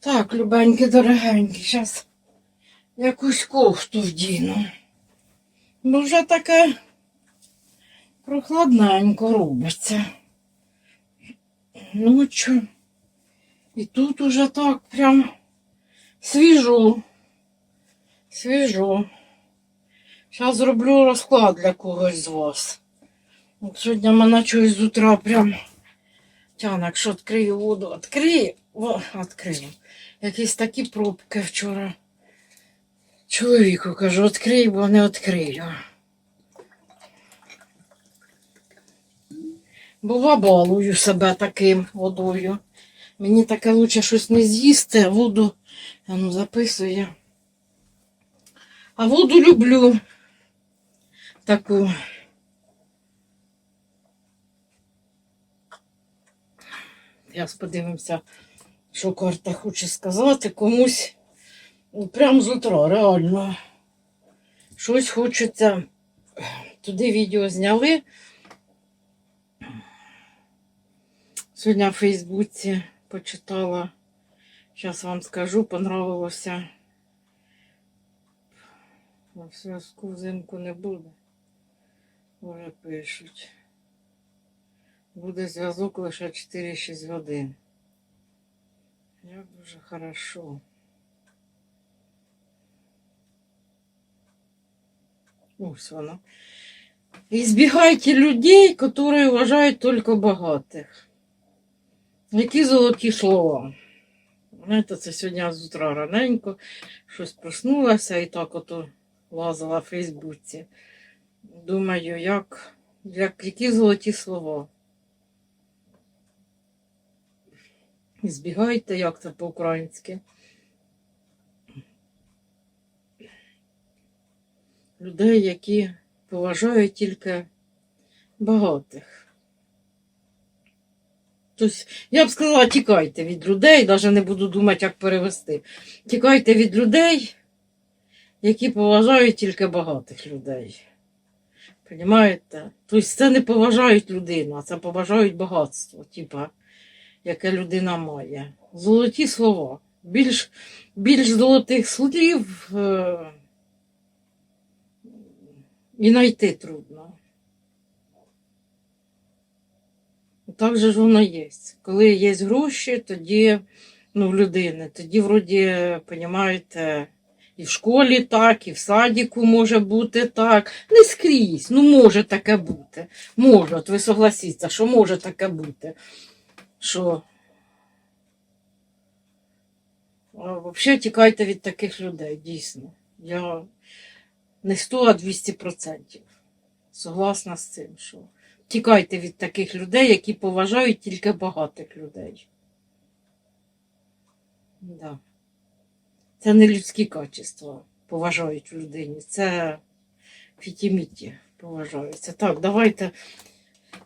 Так, любенькі, дорогенькі, зараз якусь кофту вдіну. Бо вже таке прохладненько робиться. Ночу. І тут уже так прям свіжо. Свіжо. Зараз зроблю розклад для когось з вас. От сьогодні мене щось з утра прям тяне, якщо відкрию воду, відкрию, відкрию. Якісь такі пробки вчора. Чоловіку кажу, відкрий, бо не відкрию. Бува балую себе таким водою. Мені таке лучше щось не з'їсти, а воду а ну, записує. А воду люблю таку. Зараз подивимося, що карта хоче сказати комусь. Ну, Прям з утра, реально. Щось хочеться. Туди відео зняли. Сьогодні в Фейсбуці почитала. Зараз вам скажу, понравилося. На зв'язку взимку не буде. Вже пишуть. Буде зв'язок лише 4-6 годин. Як дуже хорошо. Ось воно. Избегайте людей, которые вважають тільки багатих. Які золоті слова. Знаєте, це сьогодні з утра раненько щось проснулася і так ото лазила в Фейсбуці. Думаю, як, як які золоті слова. Збігайте, як це по-українськи. Людей, які поважають тільки багатих. Тобто, я б сказала, тікайте від людей, навіть не буду думати, як перевести. Тікайте від людей, які поважають тільки багатих людей. Понімаєте? Тобто це не поважають людину, це поважають багатство, типа, яке людина має. Золоті слова. Більш, більш золотих слів е, і знайти трудно. Так же ж воно є. Коли є гроші, тоді ну, в людини, тоді, вроді, понімаєте, і в школі так, і в садіку може бути так. Не скрізь, ну може таке бути. Може, от ви согласіться, що може таке бути. Що взагалі тікайте від таких людей, дійсно. Я не 100, а 200%. Согласна з цим, що тікайте від таких людей, які поважають тільки багатих людей. Да. Це не людські качества поважають людині. Це фітіміті поважаються. Так, давайте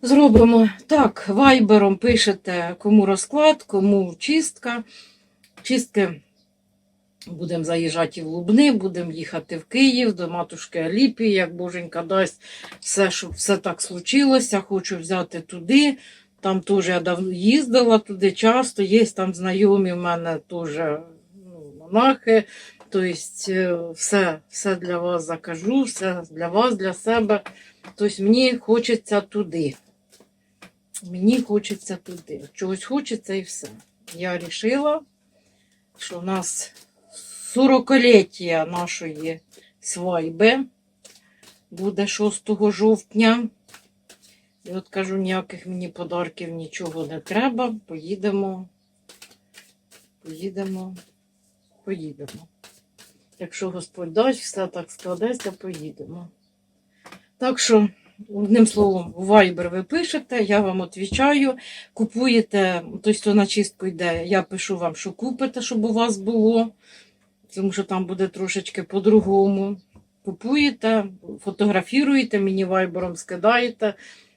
зробимо так. Вайбером пишете, кому розклад, кому чистка. Чистки будемо заїжджати в Лубни, будемо їхати в Київ до матушки Аліпії, як боженька дасть все, щоб все так случилося. Хочу взяти туди. Там теж я давно їздила туди часто. Є там знайомі в мене теж ну, монахи. Тобто все, все для вас закажу, все для вас, для себе. Тобто мені хочеться туди. Мені хочеться туди. Чогось хочеться і все. Я вирішила, що у нас 40-ліття нашої свайби буде 6 жовтня. І от кажу, ніяких мені подарків нічого не треба. Поїдемо. Поїдемо. Поїдемо. Якщо Господь дасть, все так складеться, поїдемо. Так що, одним словом, в Viber ви пишете, я вам відповідаю. Купуєте, тобто то на чистку йде, я пишу вам, що купите, щоб у вас було, тому що там буде трошечки по-другому. Купуєте, фотографіруєте, мені вайбером скидаєте.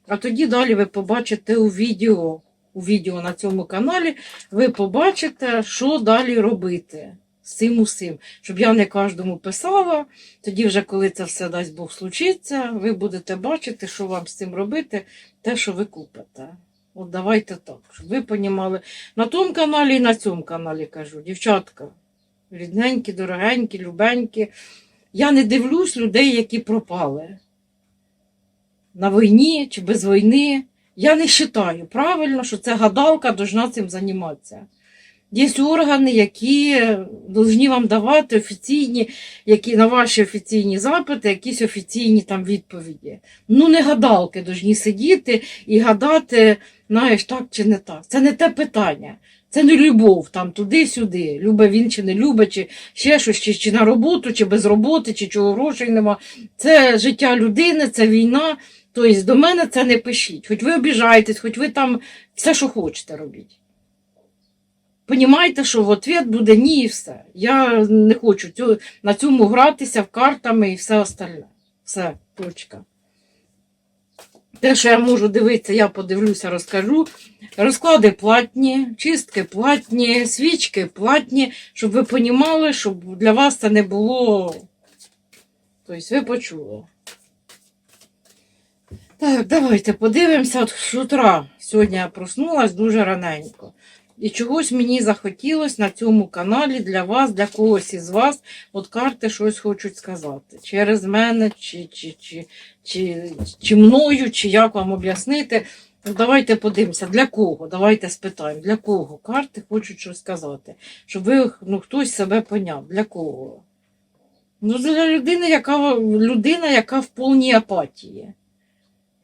А тоді далі ви побачите у відео, у відео на цьому каналі, ви побачите, що далі робити цим усім. Щоб я не кожному писала, тоді вже, коли це все дасть Бог случиться, ви будете бачити, що вам з цим робити, те, що ви купите. От давайте так, щоб ви понімали. На тому каналі і на цьому каналі кажу, дівчатка, рідненькі, дорогенькі, любенькі. Я не дивлюсь людей, які пропали на війні чи без війни. Я не вважаю правильно, що ця гадалка должна цим займатися. Є органи, які повинні вам давати офіційні, які на ваші офіційні запити, якісь офіційні там відповіді. Ну, не гадалки повинні сидіти і гадати, знаєш, так чи не так. Це не те питання. Це не любов там туди-сюди. Любить він чи не любить, чи ще щось, чи, чи на роботу, чи без роботи, чи чого грошей нема. Це життя людини, це війна. Тобто до мене це не пишіть. Хоч ви обіжаєтесь, хоч ви там все, що хочете робіть. Понімаєте, що в ответ буде ні і все. Я не хочу цю, на цьому гратися в картами і все остальне. Все, точка. Те, що я можу дивитися, я подивлюся, розкажу. Розклади платні, чистки платні, свічки платні, щоб ви понімали, щоб для вас це не було. Тобто ви почули. Так, давайте подивимося. От з утра сьогодні я проснулась дуже раненько. І чогось мені захотілося на цьому каналі для вас, для когось із вас, от карти щось хочуть сказати. Через мене, чи, чи, чи, чи, чи мною, чи як вам об'яснити. Ну, давайте подивимося, для кого? Давайте спитаємо, для кого карти хочуть щось сказати. Щоб ви, ну, хтось себе поняв, для кого? Ну, для людини, яка, людина, яка в повній апатії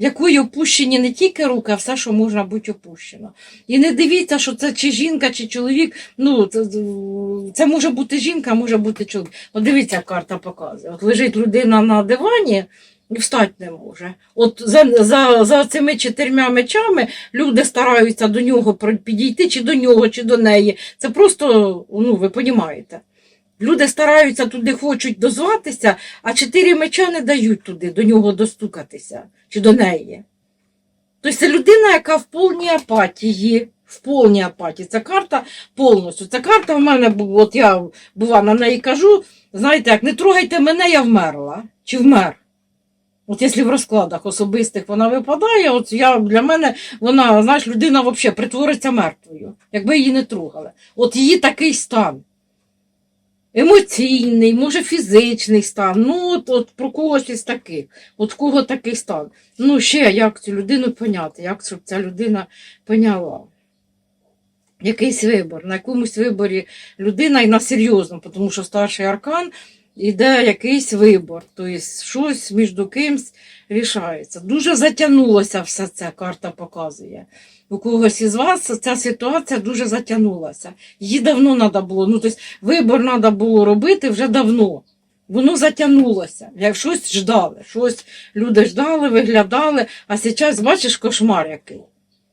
якої опущені не тільки руки, а все, що можна бути опущено. І не дивіться, що це чи жінка, чи чоловік. Ну, це, це може бути жінка, а може бути чоловік. От дивіться, карта показує. От лежить людина на дивані і встати не може. От за, за, за цими чотирма мечами люди стараються до нього підійти, чи до нього, чи до неї. Це просто, ну, ви розумієте. Люди стараються туди, хочуть дозватися, а чотири меча не дають туди до нього достукатися чи до неї. Тобто це людина, яка в повній апатії. В повній апатії. Ця карта повністю. Ця карта в мене, от я бува на неї кажу, знаєте, як не трогайте мене, я вмерла. Чи вмер. От якщо в розкладах особистих вона випадає, от я, для мене вона, знаєш, людина взагалі притвориться мертвою, якби її не трогали. От її такий стан емоційний, може фізичний стан. Ну, от, от про когось із таких. От кого такий стан. Ну, ще як цю людину поняти, як щоб ця людина поняла. Якийсь вибор. На якомусь виборі людина і на серйозному, тому що старший аркан іде якийсь вибор. Тобто щось між кимсь рішається. Дуже затягнулося все це, карта показує. У когось із вас ця ситуація дуже затягнулася. Її давно треба було. Ну, тобто вибор треба було робити вже давно. Воно затягнулося. Як щось ждали, щось люди ждали, виглядали, а зараз бачиш кошмар який.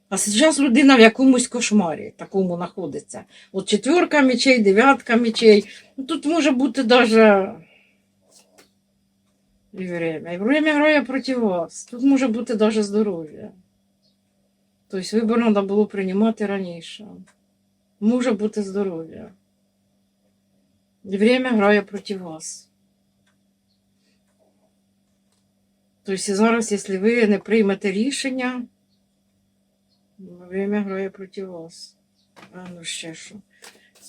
А зараз людина в якомусь кошмарі такому знаходиться. От четверка мечей, дев'ятка мечей. Ну, тут може бути навіть время. Время грає проти вас. Тут може бути навіть здоров'я. Тобто вибор треба було приймати раніше. Може бути здоров'я. Время грає проти вас. Тобто зараз, якщо ви не приймете рішення, время грає проти вас. А ну ще що.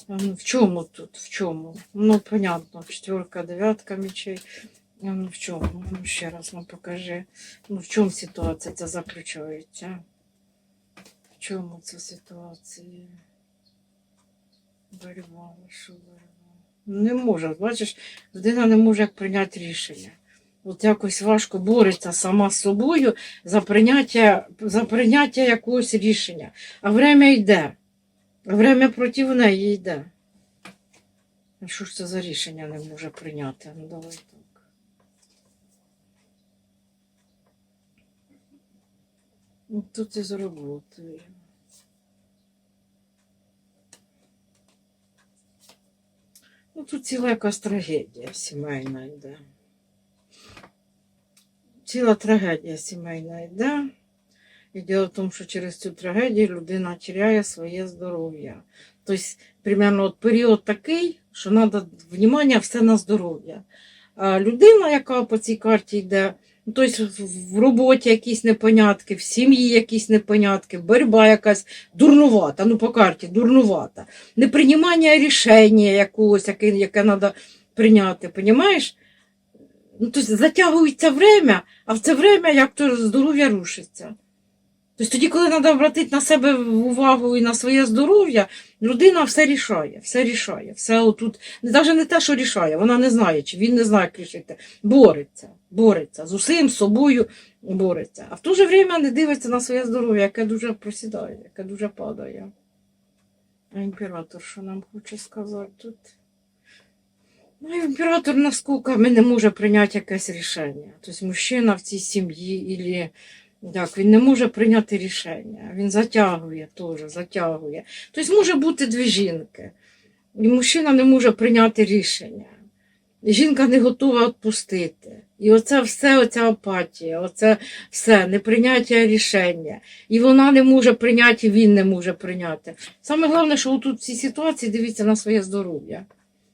А ну, в чому тут? В чому? Ну, понятно, четверка, дев'ятка мечей. А ну в чому? Ну, ще раз нам покажи. Ну, в чому ситуація ця заключається? В чому ця ситуація? Борьба, що борьба? Не може, бачиш, людина не може як прийняти рішення. От якось важко бореться сама з собою за прийняття, за прийняття якогось рішення. А время йде. А время проти неї йде. А що ж це за рішення не може прийняти? Ну давай так. Ну, Тут із роботою. Ну, тут ціла якась трагедія сімейна йде. Ціла трагедія сімейна йде. І діло в тому, що через цю трагедію людина теряє своє здоров'я. Тобто, примерно от період такий, що треба внимання все на здоров'я. А людина, яка по цій карті йде, Ну, Тобто в- роботі якісь непонятки, в сім'ї якісь непонятки, боротьба якась дурнувата, ну по карті дурнувата. Неприймання рішення якогось, яке, яке треба прийняти, понімаєш? Ну, тобто затягується время, а в це время як то здоров'я рушиться. Тобто тоді, коли треба обратити на себе увагу і на своє здоров'я, людина все рішає, все рішає, все отут, навіть не те, що рішає, вона не знає, чи він не знає, як рішити. Бореться, бореться, з усім, з собою бореться. А в то же время не дивиться на своє здоров'я, яке дуже просідає, яке дуже падає. А імператор, що нам хоче сказати тут? Ну, імператор наскоками не може прийняти якесь рішення. Тобто мужчина в цій сім'ї, ілі, так, він не може прийняти рішення. Він затягує теж, затягує. Тобто може бути дві жінки. І мужчина не може прийняти рішення. І жінка не готова відпустити. І оце все, оця апатія, оце все, неприйняття рішення. І вона не може прийняти, і він не може прийняти. Саме головне, що тут в цій ситуації дивіться на своє здоров'я.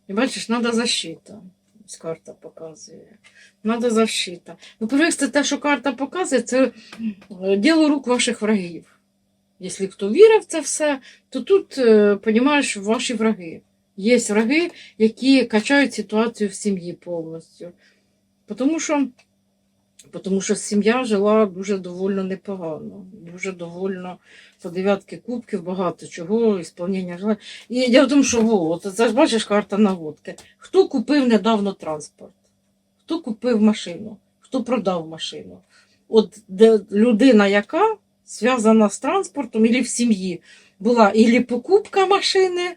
І бачиш, треба защита. Ось карта показує. Треба защита. Ну, перше, це те, що карта показує, це е, діло рук ваших врагів. Якщо хто вірив в це все, то тут, розумієш, ваші враги. Є враги, які качають ситуацію в сім'ї повністю. Тому що, тому що сім'я жила дуже довольно непогано. Дуже довольно по дев'ятки кубків, багато чого, ісполнення жила. І я в тому, що во, це ж бачиш карта наводки. Хто купив недавно транспорт? Хто купив машину? Хто продав машину? От де людина, яка зв'язана з транспортом, або в сім'ї була ілі покупка машини,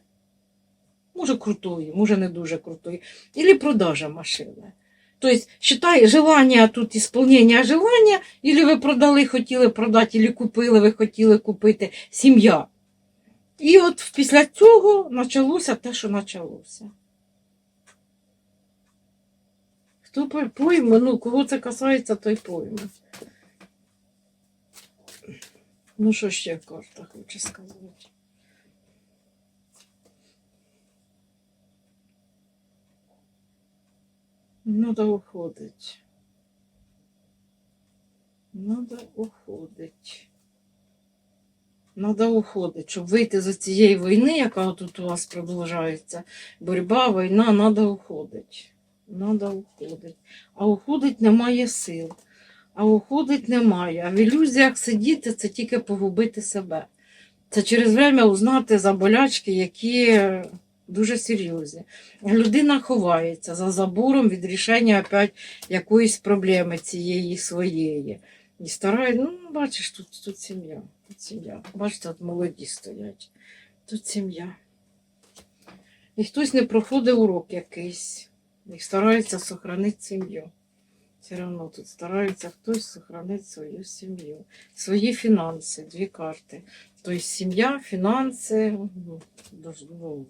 може крутої, може не дуже крутої, ілі продажа машини. Тобто, считай, желання тут ісполнення желання, ілі ви продали, хотіли продати, ілі купили, ви хотіли купити сім'я. І от після цього почалося те, що почалося. Хто по- пойме, ну, кого це касається, той пойме. Ну, що ще карта хоче сказати? Надо уходить. Надо уходить. Надо уходить, щоб вийти з цієї війни, яка тут у вас продовжується. Боротьба, війна, надо уходить. Надо уходить. А уходить немає сил. А уходить немає. А в ілюзіях сидіти це тільки погубити себе. Це через время узнати за болячки, які дуже серйозні. Людина ховається за забором від рішення опять якоїсь проблеми цієї своєї. І старає, ну, бачиш, тут, тут сім'я. Тут сім'я. Бачите, от молоді стоять. Тут сім'я. І хтось не проходить урок якийсь. І старається сохранити сім'ю. Все одно тут старається хтось сохранити свою сім'ю. Свої фінанси, дві карти. Тобто сім'я, фінанси, ну, ну,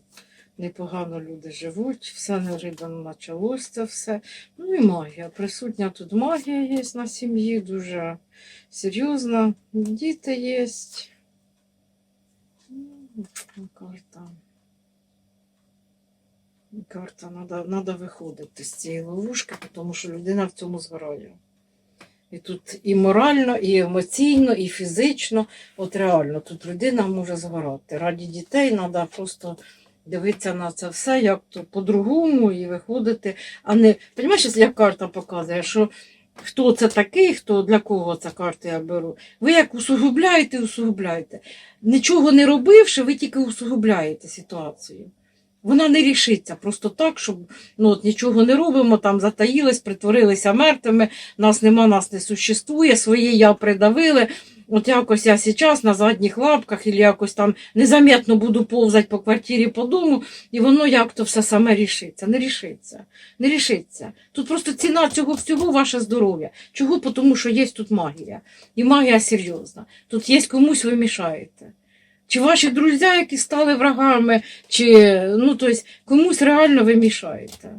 непогано люди живуть, все неожиданно почалося це все. Ну і магія. Присутня тут магія є на сім'ї, дуже серйозна. Діти є. Ну, Карта. Карта, надо, надо виходити з цієї ловушки, тому що людина в цьому згорає. І тут і морально, і емоційно, і фізично. От реально, тут людина може згорати. Раді дітей треба просто дивитися на це все як то по-другому і виходити. А не, розумієш, як карта показує, що хто це такий, хто для кого ця карта я беру. Ви як усугубляєте, усугубляєте. Нічого не робивши, ви тільки усугубляєте ситуацію. Вона не рішиться просто так, щоб ну, от нічого не робимо, там затаїлись, притворилися мертвими, нас нема, нас не существує, своє я придавили. От якось я зараз на задніх лапках, і якось там незаметно буду повзати по квартирі, по дому, і воно як то все саме рішиться. Не рішиться. Не рішиться. Тут просто ціна цього всього ваше здоров'я. Чого? Тому що є тут магія. І магія серйозна. Тут є комусь ви мішаєте. Чи ваші друзі, які стали врагами, чи ну, тобто, комусь реально ви мішаєте.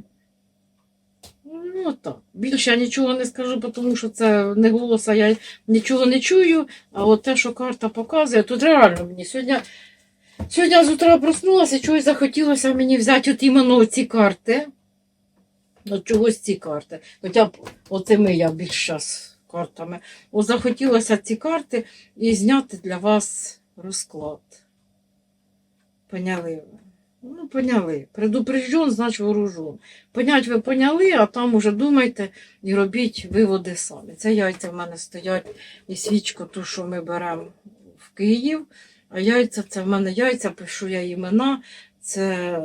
Ну, так. Більше я нічого не скажу, тому що це не голоса, я нічого не чую. А от те, що карта показує, тут реально мені сьогодні. Сьогодні з утра проснулася, чогось захотілося мені взяти от іменно ці карти. От чогось ці карти. Хоча б оцими я більш час картами. О, захотілося ці карти і зняти для вас розклад. Поняли ви? Ну, поняли. Предупрежден, значить вооружен. Понять ви поняли, а там уже думайте і робіть виводи самі. Це яйця в мене стоять і свічку, ту, що ми беремо в Київ. А яйця це в мене яйця, пишу я імена. Це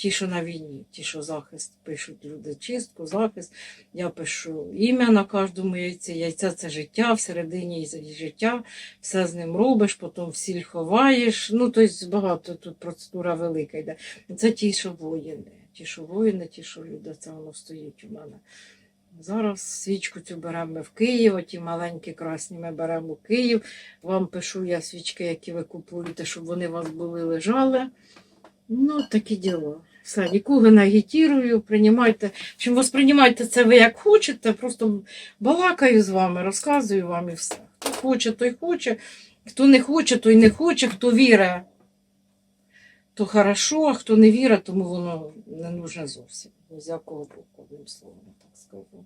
ті, що на війні, ті, що захист пишуть люди, чистку, захист. Я пишу ім'я на кожному яйці. Яйця це життя, всередині життя, все з ним робиш, потім в сіль ховаєш. Ну, тобто багато тут процедура велика йде. Це ті, що воїни. Ті, що воїни, ті, що люди, це воно стоїть у мене. Зараз свічку цю беремо ми в Київ, ті маленькі красні ми беремо у Київ. Вам пишу я свічки, які ви купуєте, щоб вони у вас були лежали. Ну, такі діла. Все, нікого не агітірую, приймайте. Общем, восприймайте це ви як хочете, просто балакаю з вами, розказую вам і все. Хто хоче, той хоче, хто не хоче, той не хоче, хто вірить, то хорошо, а хто не вірить, тому воно не нужне зовсім. З якого боку, одним словом, так скажу.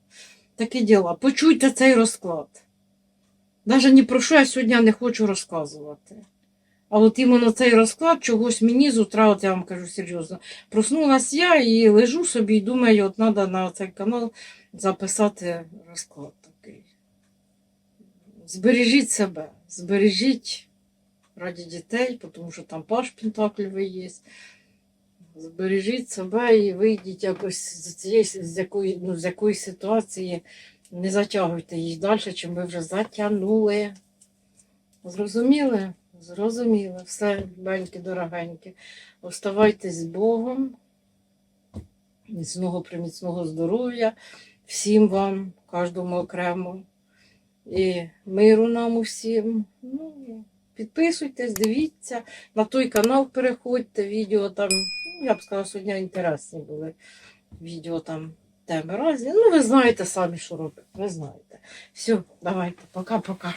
Такі діла. Почуйте цей розклад. Навіть ні про що я сьогодні не хочу розказувати. А от іменно цей розклад чогось мені з утра, от я вам кажу серйозно, проснулась я і лежу собі і думаю, от треба на цей канал записати розклад такий. Збережіть себе, збережіть раді дітей, тому що там паш Пентаклівий є. Збережіть себе і вийдіть якось з цієї з якої, ну, з якоїсь ситуації, не затягуйте її далі, чим ви вже затягнули. Зрозуміли? Зрозуміли. Все, баньки дорогенькі. Оставайтесь з Богом. Міцного приміцного здоров'я. Всім вам, кожному окремо. І миру нам усім. Ну, підписуйтесь, дивіться. На той канал переходьте, відео там, ну, я б сказала, сьогодні інтересні були. Відео там теми різні. Ну, ви знаєте самі, що робити. Ви знаєте. Все, давайте, пока-пока.